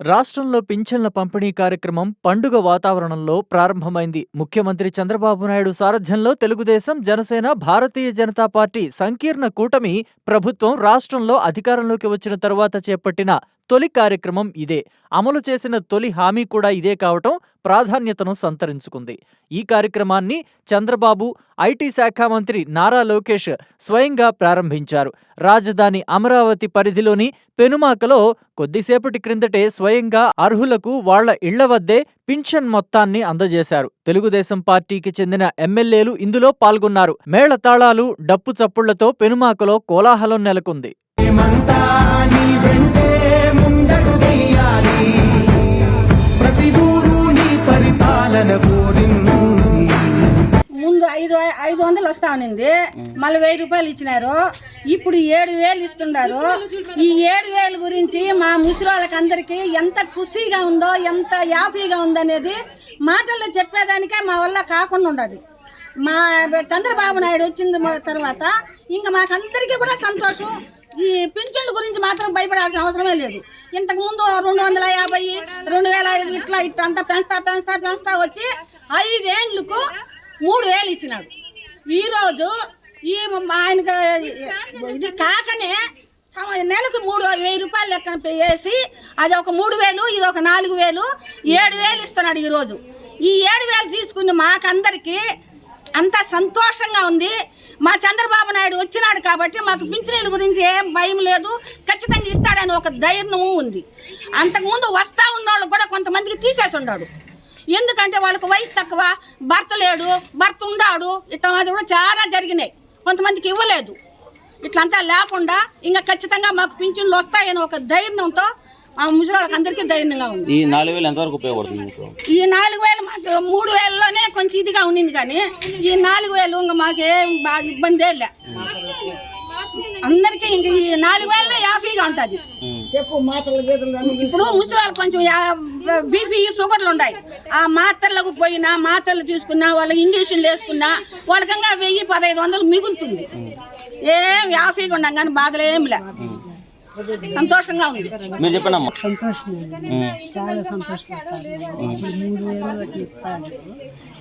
రాష్ట్రంలో పింఛన్ల పంపిణీ కార్యక్రమం పండుగ వాతావరణంలో ప్రారంభమైంది. ముఖ్యమంత్రి చంద్రబాబు నాయుడు సారథ్యంలో తెలుగుదేశం జనసేన భారతీయ జనతా పార్టీ సంకీర్ణ కూటమి ప్రభుత్వం రాష్ట్రంలో అధికారంలోకి వచ్చిన తరువాత చేపట్టిన తొలి కార్యక్రమం ఇదే. అమలు చేసిన తొలి హామీ కూడా ఇదే కావటం ప్రాధాన్యతను సంతరించుకుంది. ఈ కార్యక్రమాన్ని చంద్రబాబు ఐటీ శాఖ మంత్రి నారా లోకేష్ స్వయంగా ప్రారంభించారు. రాజధాని అమరావతి పరిధిలోని పెనుమాకలో కొద్దిసేపటి క్రిందటే స్వయంగా అర్హులకు వాళ్ళ ఇళ్ళ వద్దే పింఛన్ మొత్తాన్ని అందజేశారు. తెలుగుదేశం పార్టీకి చెందిన ఎమ్మెల్యేలు ఇందులో పాల్గొన్నారు. మేళతాళాలు డప్పు చప్పుళ్ళతో పెనుమాకలో కోలాహలం నెలకొంది. ప్రతి ఊరు నీ పరిపాలన కోరింది. ముందు ఐదు ఐదు వందలు వస్తా ఉన్నింది. మళ్ళీ వెయ్యి రూపాయలు ఇచ్చినారు. ఇప్పుడు ఏడు వేలు ఇస్తున్నారు ఈ ఏడు వేలు గురించి మా ముసలి అందరికీ ఎంత ఖుషీగా ఉందో ఎంత యాపీగా ఉందనేది మాటల్లో చెప్పేదానికే మా వల్ల కాకుండా ఉండదు. మా చంద్రబాబు నాయుడు వచ్చిన తర్వాత ఇంకా మాకందరికీ కూడా సంతోషం. ఈ పింఛన్ల గురించి మాత్రం భయపడాల్సిన అవసరమే లేదు. ఇంతకు ముందు రెండు వందల యాభై రెండు వేల ఇట్లా ఇట్లా అంతా పెంచుతా పెంచుతా పెంచుతా వచ్చి ఐదేండ్లకు మూడు వేలు ఇచ్చినాడు. ఈరోజు ఈ ఆయనకు ఇది కాకనే నెలకు మూడు వెయ్యి రూపాయలు లెక్కన వేసి అది ఒక మూడు వేలు ఇది ఒక నాలుగు వేలు ఏడు వేలు ఇస్తున్నాడు ఈరోజు. ఈ ఏడు వేలు తీసుకుని మాకందరికీ అంత సంతోషంగా ఉంది. మా చంద్రబాబు నాయుడు వచ్చినాడు కాబట్టి మాకు పింఛనీల గురించి ఏం భయం లేదు. ఖచ్చితంగా ఇస్తాడని ఒక ధైర్యము ఉంది. అంతకుముందు వస్తా ఉన్నవాళ్ళు కూడా కొంతమందికి తీసేసి ఉన్నాడు ఎందుకంటే వాళ్ళకి వయసు తక్కువ భర్త లేడు భర్త ఉండాడు. ఇట్లా అది కూడా చాలా జరిగినాయి. కొంతమందికి ఇవ్వలేదు. ఇట్లంతా లేకుండా ఇంకా ఖచ్చితంగా మాకు పింఛన్లు వస్తాయని ఒక ధైర్యంతో మా ముసలాళ్ళకి అందరికీ ధైర్యంగా ఉంది. ఈ నాలుగు వేలు ఎంతవరకు ఉపయోగపడుతుంది మీకు? ఈ నాలుగు వేలు మాకు మూడు వేలలోనే కొంచెం ఇదిగా ఉండింది కానీ ఈ నాలుగు వేలు ఇంకా మాకేం బాగా ఇబ్బంది లే. అందరికీ ఇంక ఈ నాలుగు వేలలో యాఫీగా ఉంటుంది. ఇప్పుడు ముసలి కొంచెం బీపీ షుగర్లు ఉన్నాయి ఆ మాత్రలకు పోయినా మాత్రలు తీసుకున్నా వాళ్ళకి ఇంజక్షన్లు వేసుకున్నా వాళ్ళకంగా వెయ్యి పదహైదు వందలు మిగులుతుంది. ఏం యాఫీగా ఉన్నాం కానీ బాధలు ఏం లే సంతోషంగా ఉంది. మీరు చెప్పండి అమ్మా. సంతోషం. చాలా సంతోషపడతారు. ఇప్పుడు మూడు వేలు అట్లా ఇస్తాను.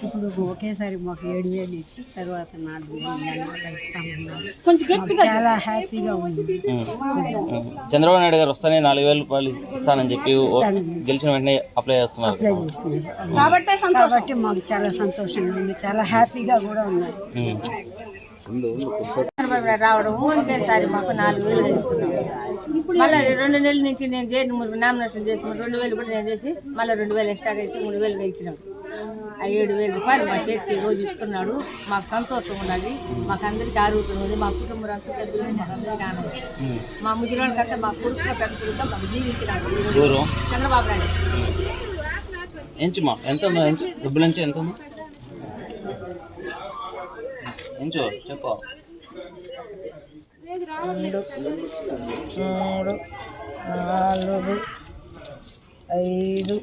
ఇప్పుడు ఒకేసారి మాకు ఏడు వేలు ఇచ్చి తర్వాత నాలుగు వేలు చాలా హ్యాపీగా ఉంది. చంద్రబాబు నాయుడు గారు వస్తానే నాలుగు వేల రూపాయలు ఇస్తానని చెప్పి గెలిచిన వెంటనే అప్లై చేస్తున్నారు. కాబట్టే సంతోషం. కాబట్టి మాకు చాలా సంతోషంగా ఉంది చాలా హ్యాపీగా కూడా నాయుడు రావడం ఒకేసారి మాకు నాలుగు వేలు ఇస్తున్నాడు మళ్ళీ రెండు నెలల నుంచి నేను చేయను మూడు నామినేషన్ చేసుకుని రెండు వేలు కూడా నేను చేసి మళ్ళీ రెండు వేలు ఎక్స్ట్రా వేసి మూడు వేలు ఇచ్చినాడు ఆ ఏడు వేల రూపాయలు మా చేతికి రోజు ఇస్తున్నాడు. మాకు సంతోషం ఉన్నది. మాకు అందరికీ ఆరోగ్యం ఉంది మా కుటుంబ సభ్యులు మాకు అందరికీ ఆనందం. మా ముదిరోళ్ళకంటే మా కొడుకుగా పెద్ద కొడుకుగా మాకు జీవించినాడు చంద్రబాబు నాయుడు. ఎంచుమా? ఎంత ఉందో ఎంచు? డబ్బులు ఎంచు ఎంత ఉందో ఎంచు చెప్పు. మూడు నాలుగు ఐదు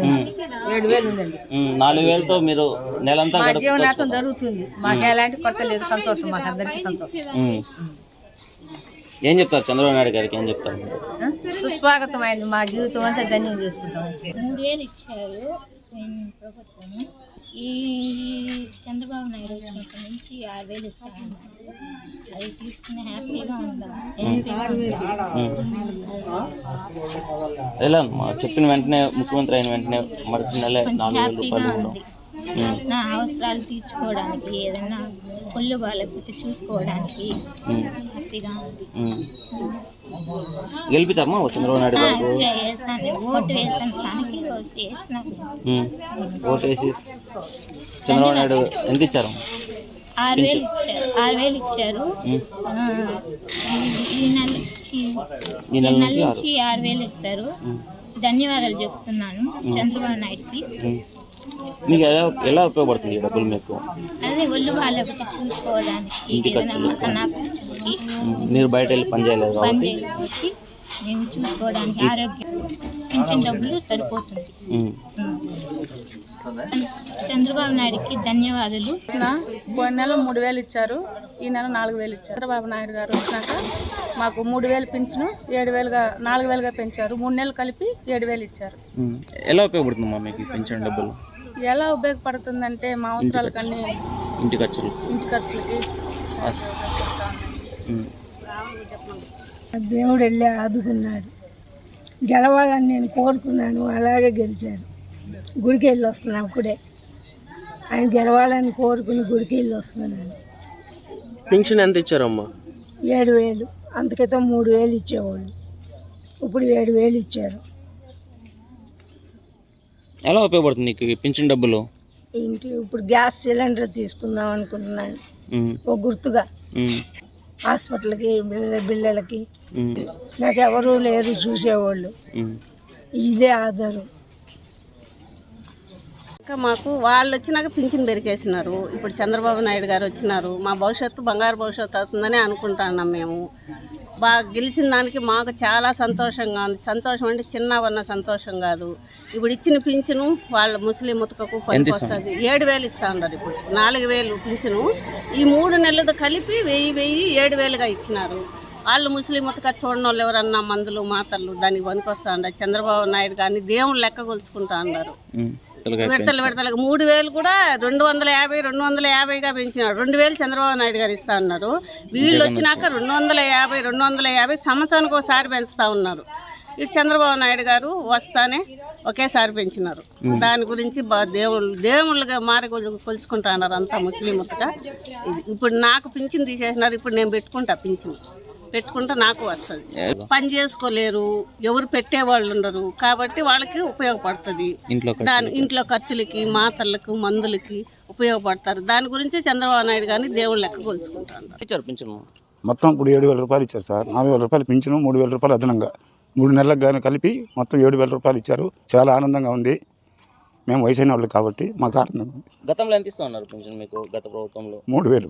ఉమ్. ఏడు వేలు ఉందండి ఉమ్. నాలుగు వేలతో మీరు నెలంతా మా జీవనార్థం జరుగుతుంది. మాకు ఎలాంటి కొత్త లేదు సంతోషం మాకు అందరికీ సంతోషం. ఏం చెప్తారు చంద్రబాబు నాయుడు గారికి? ఏం చెప్తారు? సుస్వాగతం అయింది మా జీవితం అంతా ధన్యం చేసుకుంటాం. ఇచ్చారు? ప్రభుత్వం ఈ చంద్రబాబు నాయుడు వచ్చినప్పటి నుంచి ఆరు వేలు ఇస్తాను. అది తీసుకుని హ్యాపీగా ఉందాం ఎలా? చెప్పిన వెంటనే ముఖ్యమంత్రి అయిన వెంటనే మరుసటి నెల కొంచెం నాలుగు వేల రూపాయలు. నా అవసరాలు తీర్చుకోవడానికి ఏదైనా ఒళ్ళు బాగాలేకపోతే చూసుకోవడానికి. హ్యాపీగా ఉంది ఉమ్. గెలిపించారమ్మా చంద్రబాబు నాయుడు గారు? ఓటు వేసాను ఓటు. ఓటేసి చంద్రబాబు నాయుడు ఎంత ఇచ్చారు? ఆరు వేలు ఇచ్చారు. ఆరు వేలు ఇచ్చారు. ఈ- నెల నుంచి ఈ నెల ఈ నెల నుంచి ఆరు వేలు ఇస్తారు. ధన్యవాదాలు చెప్తున్నాను చంద్రబాబు నాయుడుకి. మీకు ఎలా ఎలా ఉపయోగపడుతుంది ఈ డబ్బులు మీకు? అదే ఒళ్ళు వాళ్ళకి చూసుకోవడానికి. ఇంటి ఖర్చులు. మీరు బయట వెళ్ళి పని చేయలేదు కాబట్టి? చేయడానికి మేము చూసుకోవడానికి ఆరోగ్యం పింఛన్ డబ్బులు సరిపోతుంది. చంద్రబాబు నాయుడుకి ధన్యవాదాలు. పోయిన నెల మూడు వేలు ఇచ్చారు ఈ నెల నాలుగు వేలు ఇచ్చారు. చంద్రబాబు నాయుడు గారు వచ్చినాక మాకు మూడు వేలు పింఛను ఏడు వేలుగా నాలుగు వేలుగా పెంచారు. మూడు నెలలు కలిపి ఏడు వేలు ఇచ్చారు. ఎలా ఉపయోగపడుతుందమ్మా మీకు పెన్షన్ డబ్బులు? ఎలా ఉపయోగపడుతుందంటే మా అవసరాలకన్నీ ఇంటి ఖర్చులు. ఇంటి ఖర్చులకి. దేవుడు వెళ్ళి ఆదుకున్నాడు. గెలవాలని నేను కోరుకున్నాను అలాగే గెలిచాడు. గుడికి వెళ్ళి వస్తున్నాను అప్పుడే. ఆయన గెలవాలని కోరుకుని గుడికి వెళ్ళి వస్తున్నాను. పెన్షన్ ఎంత ఇచ్చారమ్మా? ఏడు వేలు. అంతకితం మూడు వేలు ఇచ్చేవాళ్ళు. ఇప్పుడు ఏడు వేలు ఇచ్చారు. ఎలా ఉపయోగపడుతుంది నీకు ఈ పెన్షన్ డబ్బులు? ఇంటి ఇప్పుడు గ్యాస్ సిలిండర్ తీసుకుందాం అనుకుంటున్నాను ఉమ్. ఒక గుర్తుగా. ఉమ్. హాస్పిటల్కి పిల్ల పిల్లలకి ఉమ్. నాకు ఎవరూ లేరు చూసేవాళ్ళు. ఉమ్. ఇదే ఆధారం. ఇంకా మాకు వాళ్ళు వచ్చినాక పింఛన్ పెరికేసినారు ఇప్పుడు చంద్రబాబు నాయుడు గారు వచ్చినారు. మా భవిష్యత్తు బంగారు భవిష్యత్తు అవుతుందని అనుకుంటున్నాం మేము. బాగా గెలిచిన దానికి మాకు చాలా సంతోషంగా ఉంది. సంతోషం అంటే చిన్న ఉన్న సంతోషం కాదు. ఇప్పుడు ఇచ్చిన పింఛను వాళ్ళ ముస్లిం ముతకకు పనికి వస్తుంది. ఏడు వేలు ఇస్తా ఉన్నారు ఇప్పుడు. నాలుగు వేలు పింఛను. ఈ మూడు నెలలతో కలిపి వెయ్యి వెయ్యి ఏడు వేలుగా ఇచ్చినారు. వాళ్ళు ముస్లిం ముతక చూడని వాళ్ళు ఎవరన్నా మందులు మాతలు దానికి పనికి వస్తా ఉన్నారు. చంద్రబాబు నాయుడు కానీ దేవుళ్ళు లెక్క కొలుచుకుంటా ఉన్నారు. విడతలు విడతలకు మూడు వేలు కూడా రెండు వందల యాభై రెండు వందల యాభైగా పెంచినాడు రెండు వేలు చంద్రబాబు నాయుడు గారు ఇస్తా ఉన్నారు వీళ్ళు వచ్చినాక రెండు వందల యాభై రెండు వందల యాభై సంవత్సరానికి ఒకసారి పెంచుతా ఉన్నారు. ఈ చంద్రబాబు నాయుడు గారు వస్తానే ఒకేసారి పెంచినారు. దాని గురించి బా దేవుళ్ళు దేవుళ్ళుగా మారి కొలు- కొలుచుకుంటా ఉన్నారు అంతా ముస్లిం ఇది ఇప్పుడు నాకు పింఛన్ తీసేసినారు ఇప్పుడు నేను పెట్టుకుంటా పింఛన్. పెట్టుకుంటే నాకు వస్తుంది. పని చేసుకోలేరు ఎవరు పెట్టేవాళ్ళు ఉండరు. కాబట్టి వాళ్ళకి ఉపయోగపడుతుంది. దాని ఇంట్లో ఖర్చులకి మాతలకు మందులకి ఉపయోగపడతారు. దాని గురించి చంద్రబాబు నాయుడు గారిని దేవుళ్ళు లెక్క కొలుచుకుంటారు. మొత్తం ఇప్పుడు ఏడు వేల రూపాయలు ఇచ్చారు సార్. నాలుగు వేల రూపాయలు పింఛను మూడు వేల రూపాయలు అదనంగా. మూడు నెలలకు గాను కలిపి మొత్తం ఏడు వేల రూపాయలు ఇచ్చారు. చాలా ఆనందంగా ఉంది. మేము వయసైన వాళ్ళు కాబట్టి ఆనందంగా ఉంది గతంలో ఎంత ఇస్తా ఉన్నారు పెన్షన్ మీకు గత ప్రభుత్వంలో? మూడు వేలు.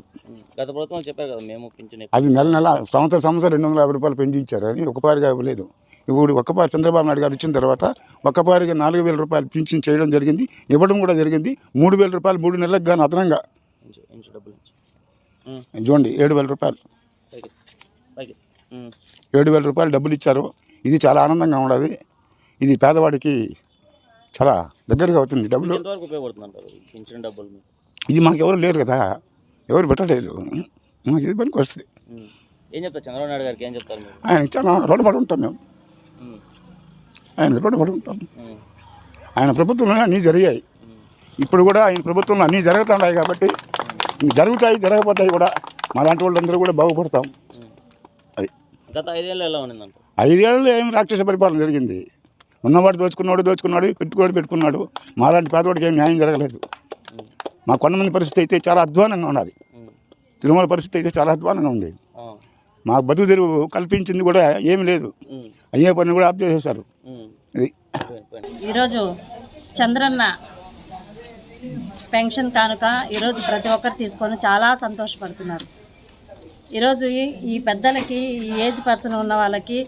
గత ప్రభుత్వం చెప్పారు కదా మేము పెన్షన్ అది నెల నెల సంవత్సరం సంవత్సరం రెండు వందల యాభై రూపాయలు పెంచించారు అని ఒకపారిగా ఇవ్వలేదు. ఇప్పుడు ఒక్కపారి చంద్రబాబు నాయుడు గారు ఇచ్చిన తర్వాత ఒక్కపారిగా నాలుగు వేల రూపాయలు పింఛన్ చేయడం జరిగింది ఇవ్వడం కూడా జరిగింది. మూడు వేల రూపాయలు మూడు నెలలకు గాను అదనంగా. చూడండి ఏడు వేల రూపాయలు. ఏడు వేల రూపాయలు డబ్బులు ఇచ్చారు. ఇది చాలా ఆనందంగా ఉండదు ఇది పేదవాడికి చాలా దగ్గరగా అవుతుంది డబ్బులు. ఎంతవరకు ఉపయోగపడుతుంది అంటారు ఈ పెన్షన్ డబ్బులు ఇది మాకు ఎవరు లేరు కదా. ఎవరు పెట్టలేదు. మాకు ఇది పనికి వస్తుంది. ఏం చెప్తారు? చంద్రబాబు నాయుడు గారికి ఏం చెప్తారు మీరు? ఆయనకి చాలా రుణపడి ఉంటాం మేము. ఆయన రుణపడి ఉంటాం. ఆయన ప్రభుత్వంలో అన్నీ జరిగాయి. ఇప్పుడు కూడా ఆయన ప్రభుత్వంలో అన్నీ జరుగుతున్నాయి కాబట్టి జరుగుతాయి జరగకపోతాయి కూడా మాలాంటి వాళ్ళందరూ కూడా బాగుపడతాం. అది. గత ఐదేళ్ళు ఎలా ఉన్నిందంట ఐదేళ్ళు ఏం రాక్షస పరిపాలన జరిగింది. ఉన్నవాడు దోచుకున్నాడు దోచుకున్నాడు పెట్టుకోడు పెట్టుకున్నాడు మాలాంటి పేదవాడికి ఏం న్యాయం జరగలేదు మా కొంతమంది పరిస్థితి అయితే చాలా అధ్వానంగా ఉన్నది. తిరుమల పరిస్థితి అయితే చాలా అధ్వానంగా ఉంది ఆ. మా బతుకు తెరువు కల్పించింది కూడా ఏమీ లేదు. అయ్యే పని కూడా ఆప్ పోయింది. ఈరోజు చంద్రన్న పెన్షన్ కానుక ఈరోజు ప్రతి ఒక్కరు తీసుకొని చాలా సంతోషపడుతున్నారు ఈరోజు ఈ పెద్దలకి ఈ ఏజ్ పర్సన్ ఉన్న వాళ్ళకి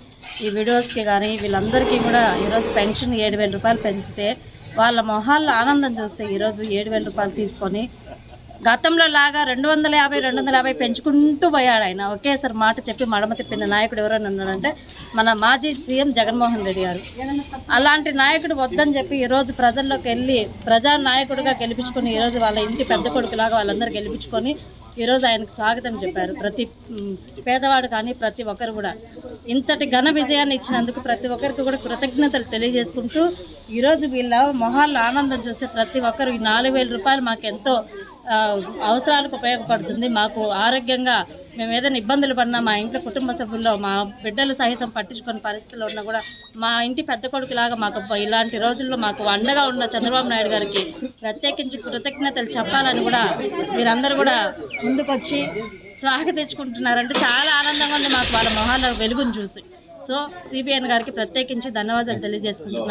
ఈ విడోస్కి కానీ వీళ్ళందరికీ కూడా ఈరోజు పెన్షన్ ఏడు వేల రూపాయలు పెంచితే వాళ్ళ మొహాల్లో ఆనందం చూస్తే ఈరోజు ఏడు వేల రూపాయలు తీసుకొని గతంలో లాగా రెండు వందల యాభై రెండు వందల యాభై పెంచుకుంటూ పోయాడు ఆయన. ఒకేసారి మాట చెప్పి మడమ తిప్పిన నాయకుడు ఎవరైనా ఉన్నాడంటే మన మాజీ సీఎం జగన్మోహన్ రెడ్డి గారు. అలాంటి నాయకుడు వద్దని చెప్పి ఈరోజు ప్రజల్లోకి వెళ్ళి ప్రజా నాయకుడిగా గెలిపించుకొని ఈరోజు వాళ్ళ ఇంటి పెద్ద కొడుకులాగా వాళ్ళందరూ గెలిపించుకొని ఈరోజు ఆయనకు స్వాగతం చెప్పారు. ప్రతి పేదవాడు కానీ ప్రతి ఒక్కరు కూడా. ఇంతటి ఘన విజయాన్ని ఇచ్చినందుకు ప్రతి ఒక్కరికి కూడా కృతజ్ఞతలు తెలియజేసుకుంటూ ఈరోజు వీళ్ళ మొహాల్లో ఆనందం చూస్తే ప్రతి ఒక్కరు ఈ నాలుగు వేల రూపాయలు మాకు ఎంతో అవసరాలకు ఉపయోగపడుతుంది. మాకు ఆరోగ్యంగా మేము ఏదైనా ఇబ్బందులు పడినా మా ఇంట్లో కుటుంబ సభ్యుల్లో మా బిడ్డలు సహితం పట్టించుకునే పరిస్థితుల్లో ఉన్నా కూడా మా ఇంటి పెద్ద కొడుకులాగా మాకు ఇలాంటి రోజుల్లో మాకు అండగా ఉన్న చంద్రబాబు నాయుడు గారికి ప్రత్యేకించి కృతజ్ఞతలు చెప్పాలని కూడా మీరందరూ కూడా ముందుకొచ్చి స్వాగతించుకుంటున్నారంటే చాలా ఆనందంగా ఉంది మాకు వాళ్ళ మొహాల్లో వెలుగును చూసి. సో సిబిఎన్ గారికి ప్రత్యేకించి ధన్యవాదాలు తెలియజేసుకుంటున్నాను.